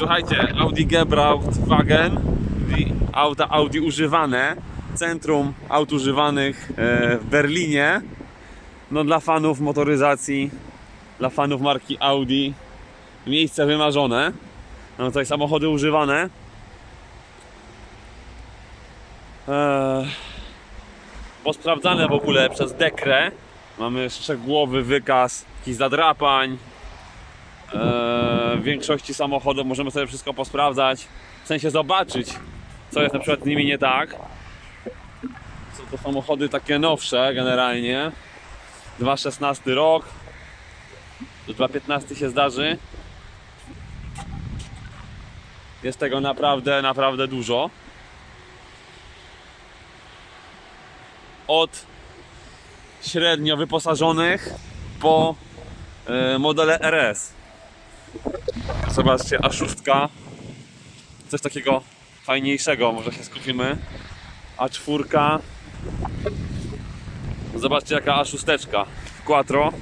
Słuchajcie, Audi Gebrauchtwagen, auta Audi używane, centrum aut używanych e, w Berlinie. No dla fanów motoryzacji, dla fanów marki Audi, miejsce wymarzone. Mamy tutaj samochody używane. Eee, posprawdzane w ogóle przez Dekrę. Mamy szczegółowy wykaz jakichś zadrapań. Eee, w większości samochodów możemy sobie wszystko posprawdzać. W sensie zobaczyć, co jest na przykład z nimi nie tak. Są to samochody takie nowsze generalnie. 2.16 rok. Do 2.15 się zdarzy. Jest tego naprawdę, naprawdę dużo. Od średnio wyposażonych po e, modele RS. Zobaczcie, A6. Coś takiego fajniejszego, może się skupimy. A4. Zobaczcie jaka A6. Quattro.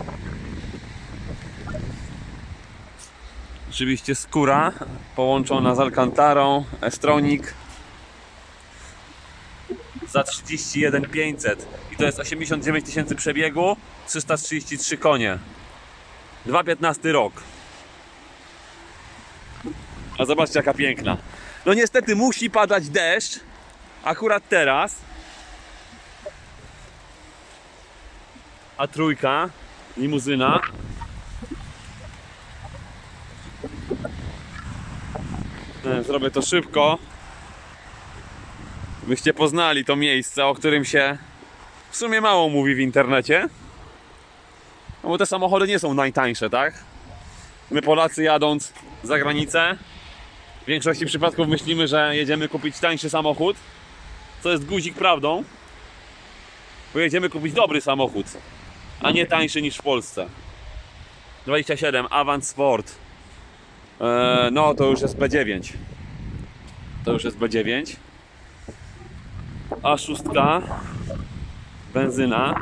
Oczywiście skóra połączona z Alcantarą, Estronik za 31 500 i to jest 89 tysięcy przebiegu, 333 konie. 2,15 rok. A zobaczcie jaka piękna. No niestety musi padać deszcz. Akurat teraz. A trójka, limuzyna. E, Zrobię to szybko. Byście poznali to miejsce, o którym się w sumie mało mówi w internecie. No bo te samochody nie są najtańsze, tak? My Polacy jadąc za granicę w większości przypadków myślimy, że jedziemy kupić tańszy samochód, co jest guzik prawdą, bo jedziemy kupić dobry samochód, a nie tańszy niż w Polsce. 27 Avant Sport. Eee, no to już jest B9. To już jest B9. A6 benzyna.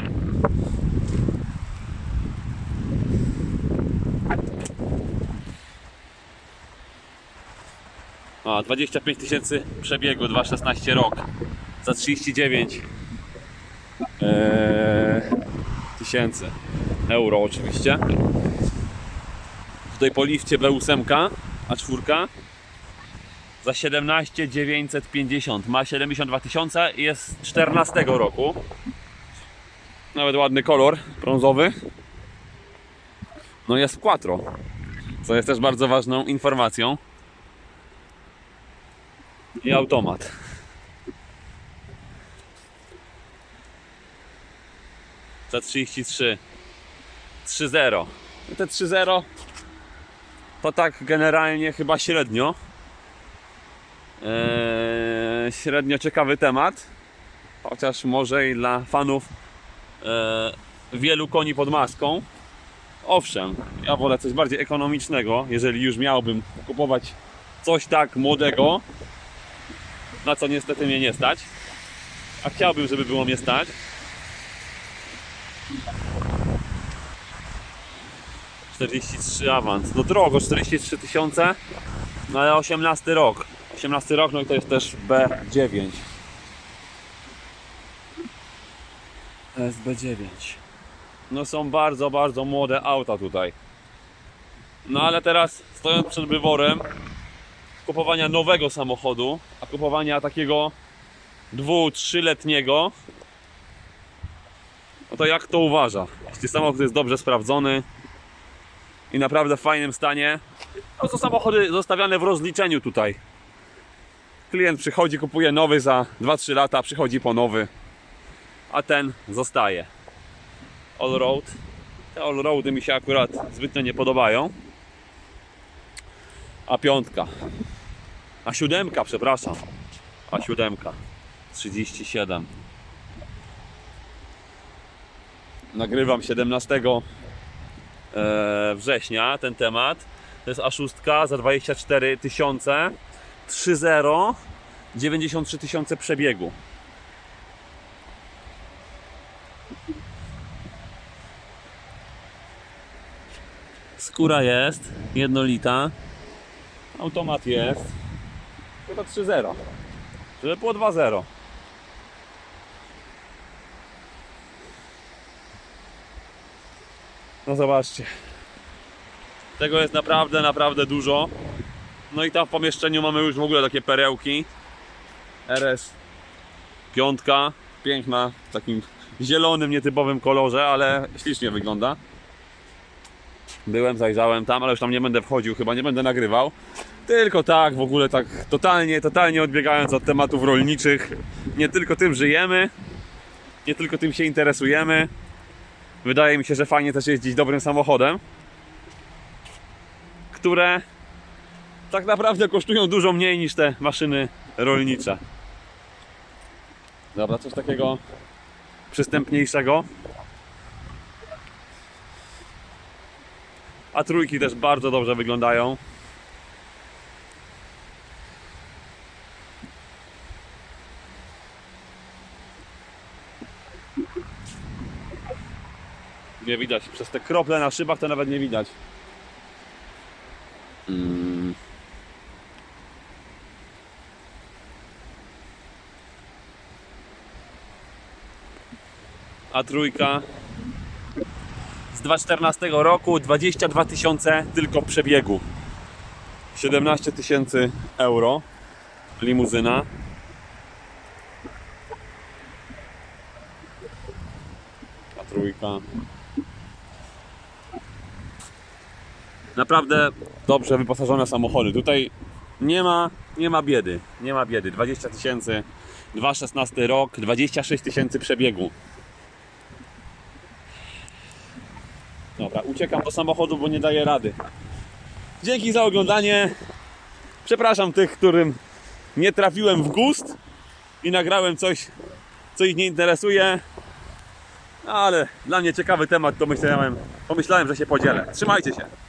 A, 25 tysięcy przebiegu, 2,16 rok. Za 39 eee, tysięcy euro oczywiście. Tutaj po lifcie B8, A4 za 17 950. Ma 72 tysiące i jest z 14 roku. Nawet ładny kolor brązowy. No jest w quattro, co jest też bardzo ważną informacją i automat. Za 33 3-0. I Te 3-0 to tak generalnie chyba średnio. Eee, średnio ciekawy temat. Chociaż może i dla fanów eee, wielu koni pod maską. Owszem, ja wolę coś bardziej ekonomicznego, jeżeli już miałbym kupować coś tak młodego, na co niestety mnie nie stać. A chciałbym, żeby było mnie stać. Trzy awans. No drogo, 43 tysiące, no ale 18 rok. 18 rok, no i to jest też B9. SB9. No są bardzo, bardzo młode auta tutaj. No ale teraz stojąc przed wyborem kupowania nowego samochodu, a kupowania takiego dwu, trzyletniego, no to jak to uważa? Jeśli samochód jest dobrze sprawdzony i naprawdę w fajnym stanie, no to samochody zostawiane w rozliczeniu tutaj. Klient przychodzi, kupuje nowy za 2-3 lata, przychodzi po nowy, a ten zostaje. All road. Te all roady mi się akurat zbytnio nie podobają. A piątka. A siódemka, przepraszam. A siódemka. 37. Nagrywam 17 e, września ten temat. To jest A6 za 24 tysiące. 3.0 93 tysiące przebiegu. Skóra jest jednolita. Automat jest. Chyba 3.0. Żeby było 2.0. No zobaczcie. Tego jest naprawdę, naprawdę dużo. No i tam w pomieszczeniu mamy już w ogóle takie perełki. RS piątka, piękna, w takim zielonym, nietypowym kolorze, ale ślicznie wygląda. Byłem, zajrzałem tam, ale już tam nie będę wchodził, chyba nie będę nagrywał. Tylko tak, w ogóle tak totalnie, totalnie odbiegając od tematów rolniczych. Nie tylko tym żyjemy, nie tylko tym się interesujemy. Wydaje mi się, że fajnie też jeździć dobrym samochodem, które tak naprawdę kosztują dużo mniej niż te maszyny rolnicze. Dobra, coś takiego przystępniejszego. A trójki też bardzo dobrze wyglądają. Nie widać. Przez te krople na szybach to nawet nie widać. Mm. A trójka 2014 roku 22 tysiące tylko przebiegu. 17 tysięcy euro. Limuzyna. A trójka. Naprawdę dobrze wyposażone samochody. Tutaj nie ma, nie ma biedy. Nie ma biedy. 20 tysięcy, 2,16 rok, 26 tysięcy przebiegu. Dobra, uciekam do samochodu, bo nie daję rady. Dzięki za oglądanie. Przepraszam tych, którym nie trafiłem w gust i nagrałem coś, co ich nie interesuje. Ale dla mnie ciekawy temat, to myślałem, pomyślałem, że się podzielę. Trzymajcie się.